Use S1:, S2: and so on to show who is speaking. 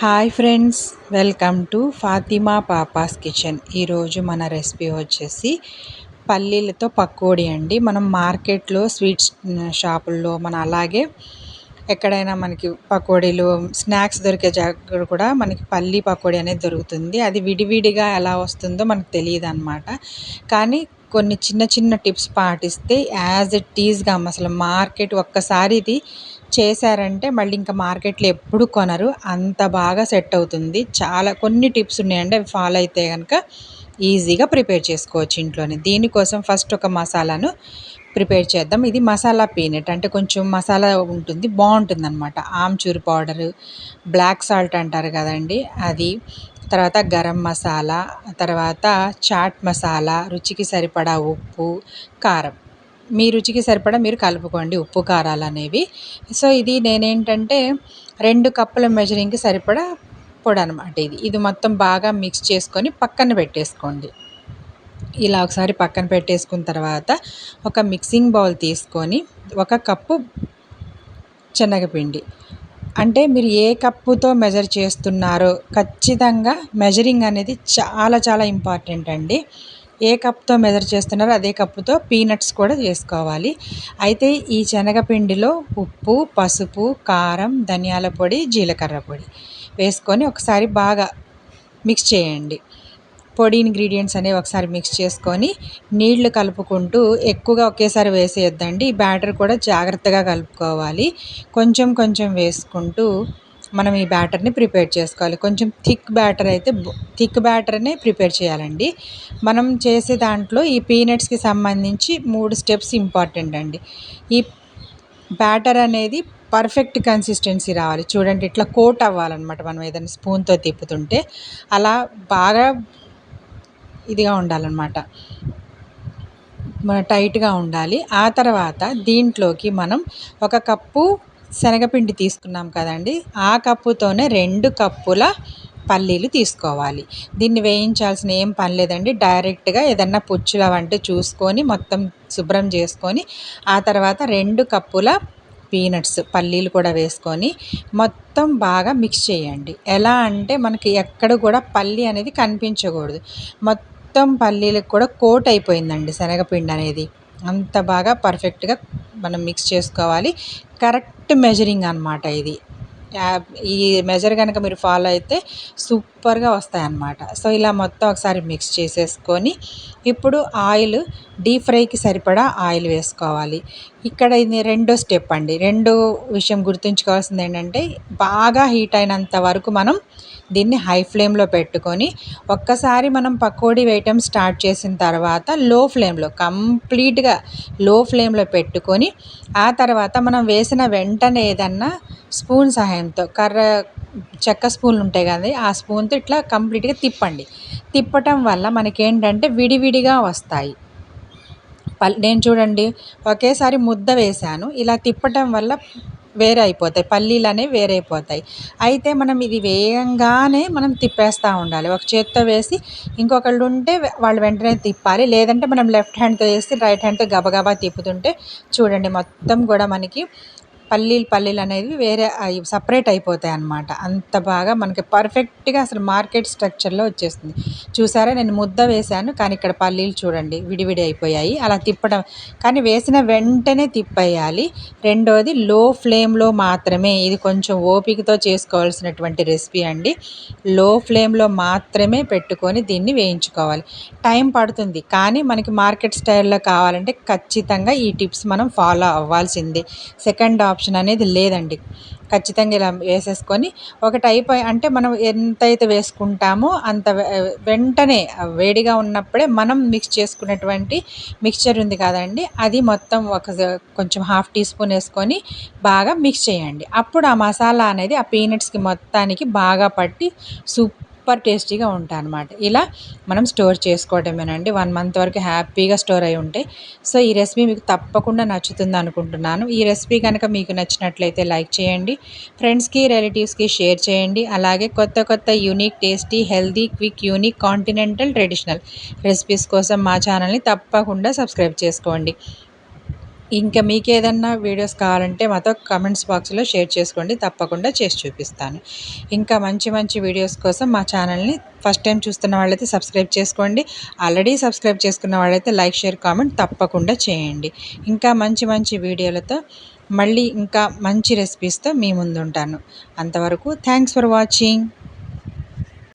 S1: Hi friends welcome to Fatima papa's kitchen ఈరోజు మన recipe వచ్చేసి పల్లీలతో పకోడీ అండి. మనం మార్కెట్లో స్వీట్స్ షాపుల్లో మన అలాగే ఎక్కడైనా మనకి పకోడీలు స్నాక్స్ దొరికే జాగ్ర కూడా మనకి పల్లీ పకోడీ అనేది దొరుకుతుంది. అది విడివిడిగా ఎలా వస్తుందో మనకు తెలియదు అనమాట కానీ కొన్ని చిన్న చిన్న టిప్స్ పాటిస్తే యాజ్ ఇట్ ఈజ్గా అసలు మార్కెట్ ఒక్కసారి ఇది చేశారంటే మళ్ళీ ఇంకా మార్కెట్లో ఎప్పుడు కొనరు. అంత బాగా సెట్ అవుతుంది. చాలా కొన్ని టిప్స్ ఉన్నాయండి. అవి ఫాలో అయితే కనుక ఈజీగా ప్రిపేర్ చేసుకోవచ్చు ఇంట్లోనే. దీనికోసం ఫస్ట్ ఒక మసాలాను ప్రిపేర్ చేద్దాం. ఇది మసాలా పీనట్. అంటే కొంచెం మసాలా ఉంటుంది బాగుంటుంది అనమాట ఆమ్చూర్ పౌడరు బ్లాక్ సాల్ట్ అంటారు కదండి. అది తర్వాత గరం మసాలా తర్వాత చాట్ మసాలా రుచికి సరిపడా ఉప్పు కారం. మీ రుచికి సరిపడా మీరు కలుపుకోండి ఉప్పు కారాలు అనేవి. సో ఇది నేనేంటంటే రెండు కప్పుల మెజరింగ్కి సరిపడా పొడి అనమాట ఇది. ఇది మొత్తం బాగా మిక్స్ చేసుకొని పక్కన పెట్టేసుకోండి. ఇలా ఒకసారి పక్కన పెట్టేసుకున్న తర్వాత ఒక మిక్సింగ్ బౌల్ తీసుకొని ఒక కప్పు శనగపిండి. అంటే మీరు ఏ కప్పుతో మెజర్ చేస్తున్నారో ఖచ్చితంగా మెజరింగ్ అనేది చాలా చాలా ఇంపార్టెంట్ అండి. ఏ కప్తో మెజర్ చేస్తున్నారో అదే కప్పుతో పీనట్స్ కూడా చేసుకోవాలి. అయితే ఈ శనగపిండిలో ఉప్పు పసుపు కారం ధనియాల పొడి జీలకర్ర పొడి వేసుకొని ఒకసారి బాగా మిక్స్ చేయండి. పొడి ఇంగ్రీడియంట్స్ అనేవి ఒకసారి మిక్స్ చేసుకొని నీళ్ళు కలుపుకుంటూ ఎక్కువగా ఒకేసారి వేసేయొద్దండి. ఈ బ్యాటర్ కూడా జాగ్రత్తగా కలుపుకోవాలి. కొంచెం కొంచెం వేసుకుంటూ మనం ఈ బ్యాటర్ని ప్రిపేర్ చేసుకోవాలి. కొంచెం థిక్ బ్యాటర్ అయితే థిక్ బ్యాటర్నే ప్రిపేర్ చేయాలండి. మనం చేసే దాంట్లో ఈ పీనట్స్కి సంబంధించి మూడు స్టెప్స్ ఇంపార్టెంట్ అండి. ఈ బ్యాటర్ అనేది పర్ఫెక్ట్ కన్సిస్టెన్సీ రావాలి. చూడండి ఇట్లా కోట్ అవ్వాలన్నమాట మనం ఏదైనా స్పూన్తో తిప్పుతుంటే. అలా బాగా ఇదిగా ఉండాలన్నమాట. టైట్గా ఉండాలి. ఆ తర్వాత దీంట్లోకి మనం ఒక కప్పు శనగపిండి తీసుకున్నాం కదండి. ఆ కప్పుతోనే రెండు కప్పుల పల్లీలు తీసుకోవాలి. దీన్ని వేయించాల్సిన ఏం పని లేదండి. డైరెక్ట్గా ఏదన్నా పుచ్చుల వంటి చూసుకొని మొత్తం శుభ్రం చేసుకొని ఆ తర్వాత రెండు కప్పుల పీనట్స్ పల్లీలు కూడా వేసుకొని మొత్తం బాగా మిక్స్ చేయండి. ఎలా అంటే మనకి ఎక్కడ కూడా పల్లి అనేది కనిపించకూడదు. మొత్తం పల్లీలకు కూడా కోట్ అయిపోయిందండి శనగపిండి అనేది. అంత బాగా పర్ఫెక్ట్గా మనం మిక్స్ చేసుకోవాలి. కరెక్ట్ మెజరింగ్ అనమాట ఇది. ఈ మెజర్ కనుక మీరు ఫాలో అయితే సూపర్గా వస్తాయన్నమాట. సో ఇలా మొత్తం ఒకసారి మిక్స్ చేసేసుకొని ఇప్పుడు ఆయిల్ డీప్ ఫ్రైకి సరిపడా ఆయిల్ వేసుకోవాలి. ఇక్కడ ఇది రెండో స్టెప్ అండి. రెండో విషయం గుర్తుంచుకోవాల్సింది ఏంటంటే బాగా హీట్ అయినంత వరకు మనం దీన్ని హై ఫ్లేమ్లో పెట్టుకొని ఒక్కసారి మనం పకోడీ వేయటం స్టార్ట్ చేసిన తర్వాత లో ఫ్లేమ్లో కంప్లీట్గా లో ఫ్లేమ్లో పెట్టుకొని ఆ తర్వాత మనం వేసిన వెంటనే ఏదన్నా స్పూన్ సహాయం సహాయంతో కర్ర చెక్క స్పూన్లు ఉంటాయి కదా ఆ స్పూన్తో ఇట్లా కంప్లీట్గా తిప్పండి. తిప్పటం వల్ల మనకేంటంటే విడివిడిగా వస్తాయి. పల్ నేను చూడండి ఒకేసారి ముద్ద వేశాను. ఇలా తిప్పటం వల్ల వేరే అయిపోతాయి పల్లీలు అనేవి వేరైపోతాయి. అయితే మనం ఇది వేయంగానే మనం తిప్పేస్తూ ఉండాలి. ఒక చేత్తో వేసి ఇంకొకళ్ళు ఉంటే వాళ్ళు వెంటనే తిప్పాలి. లేదంటే మనం లెఫ్ట్ హ్యాండ్తో వేసి రైట్ హ్యాండ్తో గబగబా తిప్పుతుంటే చూడండి మొత్తం కూడా మనకి పల్లీలు పల్లీలు అనేవి వేరే అవి సపరేట్ అయిపోతాయి అన్నమాట. అంత బాగా మనకి పర్ఫెక్ట్గా అసలు మార్కెట్ స్ట్రక్చర్లో వచ్చేస్తుంది. చూసారా? నేను ముద్ద వేశాను కానీ ఇక్కడ పల్లీలు చూడండి విడివిడి అయిపోయాయి. అలా తిప్పడం కానీ వేసిన వెంటనే తిప్పేయాలి. రెండోది లో ఫ్లేమ్లో మాత్రమే ఇది కొంచెం ఓపికతో చేసుకోవాల్సినటువంటి రెసిపీ అండి. లో ఫ్లేమ్లో మాత్రమే పెట్టుకొని దీన్ని వేయించుకోవాలి. టైం పడుతుంది కానీ మనకి మార్కెట్ స్టైల్లో కావాలంటే ఖచ్చితంగా ఈ టిప్స్ మనం ఫాలో అవ్వాల్సిందే. సెకండ్ ఆప్షన్ ఆప్షన్ అనేది లేదండి. ఖచ్చితంగా ఇలా వేసేసుకొని ఒకటి అయిపోయి అంటే మనం ఎంతైతే వేసుకుంటామో అంత వెంటనే వేడిగా ఉన్నప్పుడే మనం మిక్స్ చేసుకున్నటువంటి మిక్చర్ ఉంది కదండి. అది మొత్తం ఒక కొంచెం హాఫ్ టీ స్పూన్ వేసుకొని బాగా మిక్స్ చేయండి. అప్పుడు ఆ మసాలా అనేది ఆ పీనట్స్కి మొత్తానికి బాగా పట్టి సూప్ సూపర్ టేస్టీగా ఉంటాయి అనమాట ఇలా మనం స్టోర్ చేసుకోవటమేనండి వన్ మంత్ వరకు హ్యాపీగా స్టోర్ అయి ఉంటాయి సో ఈ రెసిపీ మీకు తప్పకుండా నచ్చుతుంది అనుకుంటున్నాను. ఈ రెసిపీ కనుక మీకు నచ్చినట్లయితే లైక్ చేయండి. ఫ్రెండ్స్కి రిలేటివ్స్కి షేర్ చేయండి. అలాగే కొత్త కొత్త unique tasty healthy quick unique continental traditional recipes కోసం మా ఛానల్ని తప్పకుండా సబ్స్క్రైబ్ చేసుకోండి. ఇంకా మీకు ఏదన్నా వీడియోస్ కావాలంటే మాతో కమెంట్స్ బాక్స్లో షేర్ చేసుకోండి. తప్పకుండా చేసి చూపిస్తాను. ఇంకా మంచి మంచి వీడియోస్ కోసం మా ఛానల్ని ఫస్ట్ టైం చూస్తున్న వాళ్ళైతే సబ్స్క్రైబ్ చేసుకోండి. ఆల్రెడీ సబ్స్క్రైబ్ చేసుకున్న వాళ్ళైతే లైక్ షేర్ కామెంట్ తప్పకుండా చేయండి. ఇంకా మంచి మంచి వీడియోలతో మళ్ళీ ఇంకా మంచి రెసిపీస్తో మీ ముందుంటాను. అంతవరకు థ్యాంక్స్ ఫర్ వాచింగ్